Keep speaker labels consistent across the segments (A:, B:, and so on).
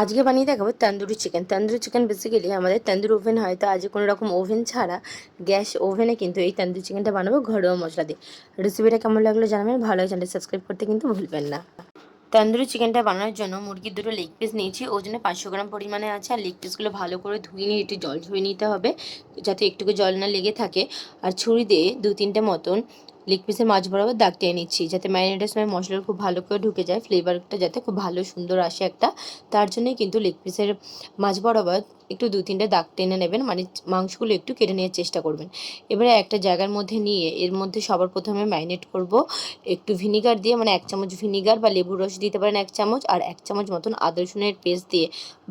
A: আজকে বানিয়ে দেখাবো tandoori chicken tandoori chicken basically আমাদের তন্দুরি ওভেন হয়, তো আজকে কোনো রকম ওভেন ছাড়া গ্যাস ওভেনে কিন্তু এই তন্দুরি চিকেনটা বানাবো ঘরোয়া মশলা দিয়ে। রেসিপিটা কেমন লাগল জানাবেন, ভালো চ্যানেল সাবস্ক্রাইব করতে কিন্তু ভুলবেন না। তন্দুরি চিকেনটা বানানোর জন্য মুরগির দুটো লেগ পিস নিয়েছি ওজনে পাঁচশো গ্রাম পরিমাণে আছে, আর লেগ পিসগুলো ভালো করে ধুয়ে নিয়ে, একটু জল ঝরিয়ে নিতে হবে, যাতে একটুকু জল না লেগে থাকে। আর ছুরি দিয়ে দু তিনটে মতন লেগ পিসের মাছ বরাবর দাগ টেনে নিচ্ছি, যাতে ম্যারিনেটের সময় মশলাটা খুব ভালো করে ঢুকে যায়, ফ্লেভারটা যাতে খুব ভালো সুন্দর আসে একটা। তার জন্যই কিন্তু লেগ পিসের মাছ বরাবর একটু দু তিনটে দাগ টেনে নেবেন মানে মাংসগুলো একটু কেটে নেওয়ার চেষ্টা করবেন। এবারে একটা জায়গার মধ্যে নিয়ে, এর মধ্যে সবার প্রথমে ম্যারিনেট করব, একটু ভিনিগার দিয়ে মানে এক চামচ ভিনিগার বা লেবুর রস দিতে পারেন এক চামচ, আর এক চামচ মতন আদা রসুনের পেস্ট দিয়ে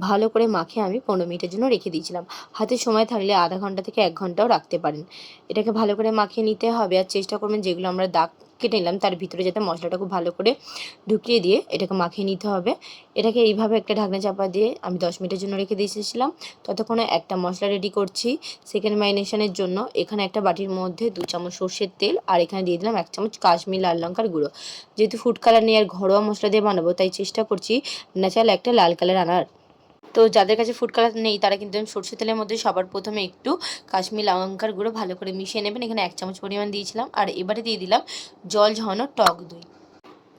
A: ভালো করে মাখিয়ে আমি পনেরো মিনিটের জন্য রেখে দিয়েছিলাম। হাতে সময় থাকলে আধা ঘণ্টা থেকে এক ঘন্টাও রাখতে পারেন। এটাকে ভালো করে মাখিয়ে নিতে হবে, আর চেষ্টা করবেন যেগুলো আমরা দাগ কেটে নিলাম, তার ভিতরে যাতে মশলাটা খুব ভালো করে ঢুকিয়ে দিয়ে এটাকে মাখিয়ে নিতে হবে। এটাকে এইভাবে একটা ঢাকনা চাপা দিয়ে আমি দশ মিনিটের জন্য রেখে দিয়েছিলাম ততক্ষণে একটা মশলা রেডি করছি। সেকেন্ড ম্যারিনেশনের জন্য এখানে একটা বাটির মধ্যে দু চামচ সর্ষের তেল আর এখানে দিয়ে দিলাম এক চামচ কাশ্মীর লাল লঙ্কার গুঁড়ো। যেহেতু ফুড কালার নিয়ে আর ঘরোয়া মশলা দিয়ে বানাবো, তাই চেষ্টা করছি ন্যাচারাল একটা লাল কালার আনার। তো যাদের কাছে ফুড কালার নেই, তারা কিন্তু সরষে তেলের মধ্যে সবার প্রথমে একটু কাশ্মীর লঙ্কার গুঁড়ো ভালো করে মিশিয়ে নেবেন। এখানে এক চামচ পরিমাণ দিয়েছিলাম। আর এবারে দিয়ে দিলাম জল ঝরানো টক দই।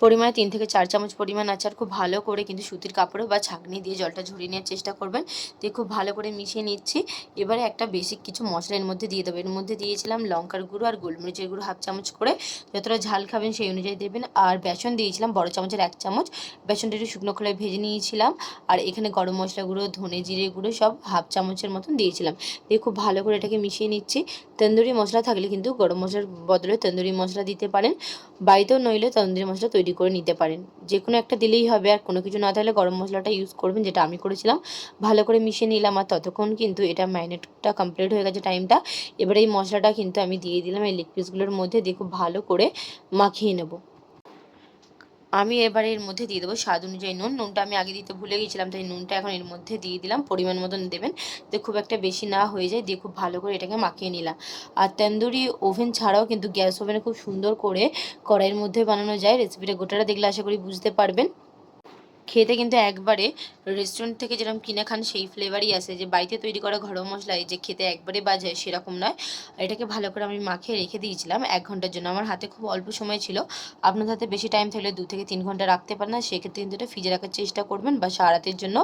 A: পরিমাণে তিন থেকে চার চামচ পরিমাণ আচার খুব ভালো করে কিন্তু সুতির কাপড়ে বা ছাঁকনি দিয়ে জলটা ঝরিয়ে নেওয়ার চেষ্টা করবেন। দিয়ে খুব ভালো করে মিশিয়ে নিচ্ছি। এবারে একটা বেসিক কিছু মশলা এর মধ্যে দিয়ে দেবো। এর মধ্যে দিয়েছিলাম লঙ্কার গুঁড়ো আর গোলমরিচের গুঁড়ো হাফ চামচ করে। যতটা ঝাল খাবেন সেই অনুযায়ী দেবেন। আর বেসন দিয়েছিলাম বড় চামচের এক চামচ। বেসনটা একটু শুকনো খোলায় ভেজে নিয়েছিলাম। আর এখানে গরম মশলা গুঁড়ো, ধনে জিরে গুঁড়ো সব হাফ চামচের মতন দিয়েছিলাম। দিয়ে খুব ভালো করে এটাকে মিশিয়ে নিচ্ছি। তন্দুরি মশলা থাকলে কিন্তু গরম মশলার বদলে তন্দুরি মশলা দিতে পারেন। বাড়িতেও নইলে তন্দুরি মশলা তৈরি করে নিতে পারেন। যে কোনো একটা দিলেই হবে, আর কোনো কিছু না থাকলে গরম মশলাটা ইউজ করবেন, যেটা আমি করেছিলাম। ভালো করে মিশিয়ে নিলাম, আর ততক্ষণ কিন্তু এটা ম্যারিনেটটা কমপ্লিট হয়ে গেছে টাইমটা এবারে এই মশলাটা কিন্তু আমি দিয়ে দিলাম, এই লেগ পিসগুলোর মধ্যে দিয়ে খুব ভালো করে মাখিয়ে নেব। আমি এবার এর মধ্যে দিয়ে দেবো স্বাদ অনুযায়ী নুন। নুনটা আমি আগে দিতে ভুলে গেছিলাম, তাই নুনটা এখন এর মধ্যে দিয়ে দিলাম। পরিমাণ মতন দেবেন তো খুব একটা বেশি না হয়ে যায়, দিয়ে খুব ভালো করে এটাকে মাখিয়ে নিলাম। আর তন্দুরি ওভেন ছাড়াও কিন্তু গ্যাস ওভেনে খুব সুন্দর করে কড়াইয়ের মধ্যে বানানো যায়। রেসিপিটা গোটাটা দেখলে আশা করি বুঝতে পারবেন। খেতে কিন্তু একবারে রেস্টুরেন্ট থেকে যেরকম কিনে খান সেই ফ্লেভারই আসে যে বাড়িতে তৈরি করা ঘরোয়া মশলায় যে খেতে একবারে বাজায় সেরকম নয়। এটাকে ভালো করে আমি মাখিয়ে রেখে দিয়েছিলাম এক ঘণ্টার জন্য। আমার হাতে খুব অল্প সময় ছিল। আপনার হাতে বেশি টাইম থাকলে দু থেকে তিন ঘণ্টা রাখতে পারেন না। সেক্ষেত্রে কিন্তু এটা ফ্রিজে রাখার চেষ্টা করবেন বা সারাতের জন্য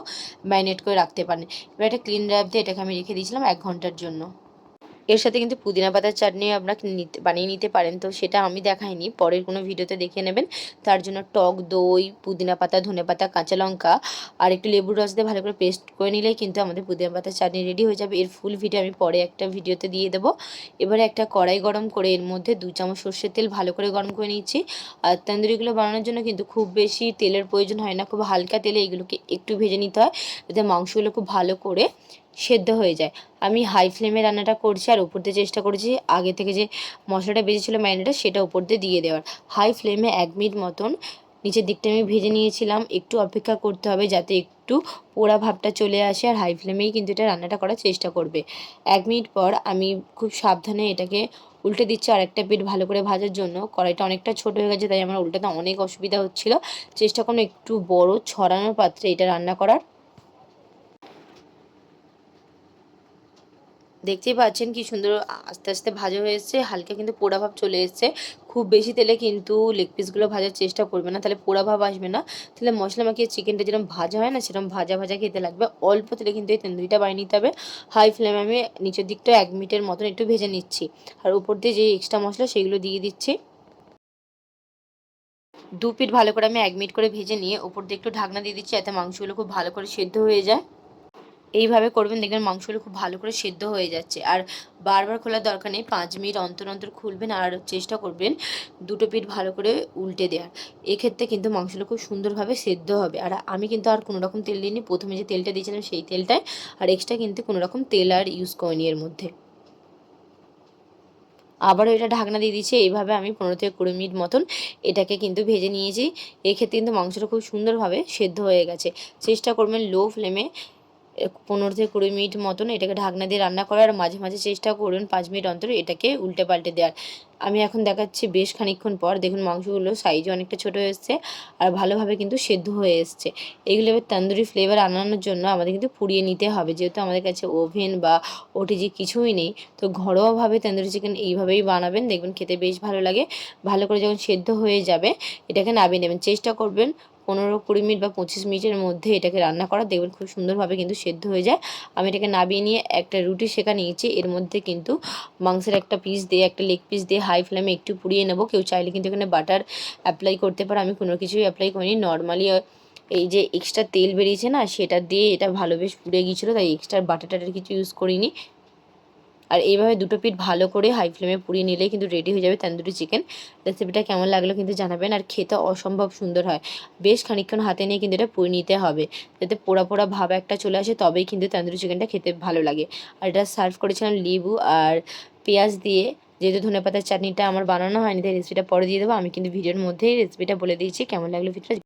A: ম্যারিনেট করে রাখতে পারেন। এবার একটা ক্লিন র্যাপ দিয়ে এটাকে আমি রেখে দিয়েছিলাম এক ঘণ্টার জন্য। এর সাথে কিন্তু পুদিনা পাতার আপনাকে নিতে, বানিয়ে নিতে পারেন। তো সেটা আমি দেখাইনি, পরের কোনো ভিডিওতে দেখে নেবেন। তার জন্য টক দই, পুদিনা পাতা, ধনে পাতা, কাঁচা লঙ্কা আর একটু লেবুর রস দিয়ে ভালো করে পেস্ট করে নিলেই কিন্তু আমাদের পুদিনা পাতার চাটনি রেডি হয়ে যাবে। এর ফুল ভিডিও আমি পরে একটা ভিডিওতে দিয়ে দেবো। এবারে একটা কড়াই গরম করে এর মধ্যে দু চামচ সর্ষের তেল ভালো করে গরম করে নিচ্ছি আর তন্দুরিগুলো বানানোর জন্য কিন্তু খুব বেশি তেলের প্রয়োজন হয় না, খুব হালকা তেলে এগুলোকে একটু ভেজে নিতে হয়। যাতে মাংসগুলো খুব ভালো করে সেদ্ধ হয়ে যায়। আমি হাই ফ্লেমে রান্নাটা করছি আর উপর দিয়ে চেষ্টা করেছি, আগে থেকে যে মশলাটা বেজেছিলো ম্যারিনেটা সেটা উপর দিয়ে দিয়ে দেওয়ার। হাই ফ্লেমে এক মিনিট মতন নিচের দিকটা আমি ভেজে নিয়েছিলাম, একটু অপেক্ষা করতে হবে যাতে একটু পোড়া ভাবটা চলে আসে আর হাই ফ্লেমেই কিন্তু এটা রান্নাটা করার চেষ্টা করবে। এক মিনিট পর আমি খুব সাবধানে এটাকে উল্টে দিচ্ছি আর একটা পিঠ ভালো করে ভাজার জন্য। কড়াইটা অনেকটা ছোট হয়ে গেছে, তাই আমার উল্টাতে অনেক অসুবিধা হচ্ছিল। চেষ্টা করুন একটু বড় ছড়ানোর পাত্রে এটা রান্না করার। দেখতেই পাচ্ছেন কি সুন্দর আস্তে আস্তে ভাজা হয়ে এসছে। হালকা কিন্তু পোড়া ভাব চলে এসছে। খুব বেশি তেলে কিন্তু লেগ পিসগুলো ভাজার চেষ্টা করবে না, তাহলে পোড়া ভাব আসবে না। তাহলে মশলা মাখিয়ে চিকেনটা যেরকম ভাজা হয় না সেরকম ভাজা ভাজা খেতে লাগবে। অল্প তেলে কিন্তু এই তন্দুরিটা বানিয়ে নিতে হবে। হাই ফ্লেমে আমি নিচের দিকটা এক মিনিটের মতন একটু ভেজে নিচ্ছি। আর উপর দিয়ে যে এক্সট্রা মশলা, সেগুলো দিয়ে দিচ্ছি। দু পিঠ ভালো করে আমি এক মিনিট করে ভেজে নিয়ে উপর দিয়ে একটু ঢাকনা দিয়ে দিচ্ছি, যাতে মাংসগুলো খুব ভালো করে সেদ্ধ হয়ে যায়। এইভাবে করবেন, দেখবেন মাংসগুলো খুব ভালো করে সেদ্ধ হয়ে যাচ্ছে। আর বারবার খোলার দরকার নেই, পাঁচ মিনিট অন্তর অন্তর খুলবেন আর চেষ্টা করবেন দুটো পিঠ ভালো করে উল্টে দেওয়ার। এক্ষেত্রে কিন্তু মাংসগুলো খুব সুন্দরভাবে সেদ্ধ হবে। আর আমি কিন্তু আর কোনো রকম তেল দিইনি, প্রথমে যে তেলটা দিয়েছিলাম সেই তেলটায় আর এক্সট্রা কিন্তু কোনো রকম তেল আর ইউজ করিনি এর মধ্যে। আবারও এটা ঢাকনা দিয়ে দিচ্ছি, এইভাবে আমি পনেরো থেকে কুড়ি মিনিট মতন এটাকে কিন্তু ভেজে নিয়েছি। এক্ষেত্রে কিন্তু মাংসটা খুব সুন্দরভাবে সেদ্ধ হয়ে গেছে। চেষ্টা করবেন লো ফ্লেমে পনেরো থেকে কুড়ি মিনিট মতন এটাকে ঢাকনা দিয়ে রান্না করার মাঝে মাঝে চেষ্টা করবেন পাঁচ মিনিট অন্তর এটাকে উল্টে পাল্টে দেওয়ার। আমি এখন দেখাচ্ছি বেশ খানিকক্ষণ পর, দেখুন মাংসগুলো সাইজও অনেকটা ছোটো এসছে আর ভালোভাবে কিন্তু সেদ্ধ হয়ে এসছে। এগুলো এবার তন্দুরি ফ্লেভার আনানোর জন্য আমাদের কিন্তু পুড়িয়ে নিতে হবে। যেহেতু আমাদের কাছে ওভেন বা ওটিজি কিছুই নেই, তো ঘরোয়াভাবে তন্দুরি চিকেন এইভাবেই বানাবেন। দেখবেন খেতে বেশ ভালো লাগে। ভালো করে যখন সেদ্ধ হয়ে যাবে, এটাকে নামিয়ে নেবেন। চেষ্টা করবেন পনেরো কুড়ি মিনিট বা পঁচিশ মিনিটের মধ্যে এটাকে রান্না করা। দেখবেন খুব সুন্দরভাবে কিন্তু সেদ্ধ হয়ে যায়। আমি এটাকে নাবিয়ে নিয়ে একটা রুটি শেখা নিয়েছি। এর মধ্যে কিন্তু মাংসের একটা পিস দিয়ে, একটা লেগ পিস দিয়ে হাই ফ্লেমে একটু পুড়িয়ে নেব। কেউ চাইলে কিন্তু এখানে বাটার অ্যাপ্লাই করতে পারে। আমি কোনো কিছুই অ্যাপ্লাই করিনি। নর্মালি এই যে এক্সট্রা তেল বেরিয়েছে না, সেটা দিয়ে এটা ভালো বেশ পুড়ে গিয়েছিল। তাই এক্সট্রা বাটার টাটার কিছু ইউজ করিনি। আর এইভাবে দুটো পিঠ ভালো করে হাই ফ্লেমে পুড়িয়ে নিলে কিন্তু রেডি হয়ে যাবে তন্দুরি চিকেন রেসিপিটা কেমন লাগল কিন্তু জানাবেন আর খেতে অসম্ভব সুন্দর হয়। বেশ খানিকক্ষণ হাতে নিয়ে কিন্তু এটা পুড়ে নিতে হবে। যাতে পোড়া পোড়া ভাব একটা চলে আসে তবেই কিন্তু তন্দুরি চিকেনটা খেতে ভালো লাগে। আর এটা সার্ভ করেছিলাম লেবু আর পেঁয়াজ দিয়ে। যেহেতু ধনে পাতার চাটনিটা আমার বানানো হয়নি, তাই রেসিপিটা পরে দিয়ে দেবো। আমি কিন্তু ভিডিওর মধ্যেই রেসিপিটা বলে দিয়েছি। কেমন লাগল ভিডিওটা